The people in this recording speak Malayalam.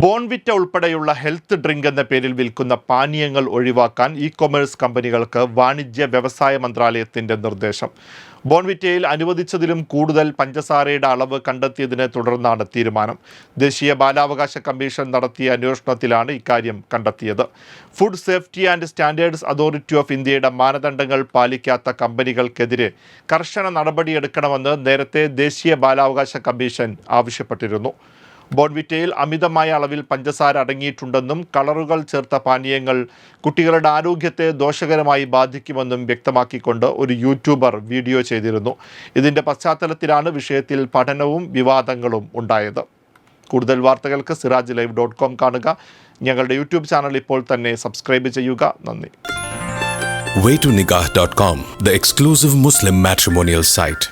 ബോൺവിറ്റ ഉൾപ്പെടെയുള്ള ഹെൽത്ത് ഡ്രിങ്ക് എന്ന പേരിൽ വിൽക്കുന്ന പാനീയങ്ങൾ ഒഴിവാക്കാൻ ഇ കൊമേഴ്സ് കമ്പനികൾക്ക് വാണിജ്യ വ്യവസായ മന്ത്രാലയത്തിന്റെ നിർദ്ദേശം. ബോൺവിറ്റയിൽ അനുവദിച്ചതിലും കൂടുതൽ പഞ്ചസാരയുടെ അളവ് കണ്ടെത്തിയതിനെ തുടർന്നാണ് തീരുമാനം. ദേശീയ ബാലാവകാശ കമ്മീഷൻ നടത്തിയ അന്വേഷണത്തിലാണ് ഇക്കാര്യം കണ്ടെത്തിയത്. Food safety and standards authority of ഇന്ത്യയുടെ മാനദണ്ഡങ്ങൾ പാലിക്കാത്ത കമ്പനികൾക്കെതിരെ കർശന നടപടിയെടുക്കണമെന്ന് നേരത്തെ ദേശീയ ബാലാവകാശ കമ്മീഷൻ ആവശ്യപ്പെട്ടിരുന്നു. ബോൺവിറ്റയിൽ അമിതമായ അളവിൽ പഞ്ചസാര അടങ്ങിയിട്ടുണ്ടെന്നും കളറുകൾ ചേർത്ത പാനീയങ്ങൾ കുട്ടികളുടെ ആരോഗ്യത്തെ ദോഷകരമായി ബാധിക്കുമെന്നും വ്യക്തമാക്കിക്കൊണ്ട് ഒരു യൂട്യൂബർ വീഡിയോ ചെയ്തിരുന്നു. ഇതിന്റെ പശ്ചാത്തലത്തിലാണ് വിഷയത്തിൽ പഠനവും വിവാദങ്ങളും ഉണ്ടായത്. കൂടുതൽ വാർത്തകൾക്ക് സിറാജ് ലൈവ് ഡോട്ട് കോം കാണുക. ഞങ്ങളുടെ യൂട്യൂബ് ചാനൽ ഇപ്പോൾ തന്നെ സബ്സ്ക്രൈബ് ചെയ്യുക. നന്ദി. Waytonikah.com, the exclusive Muslim matrimonial site.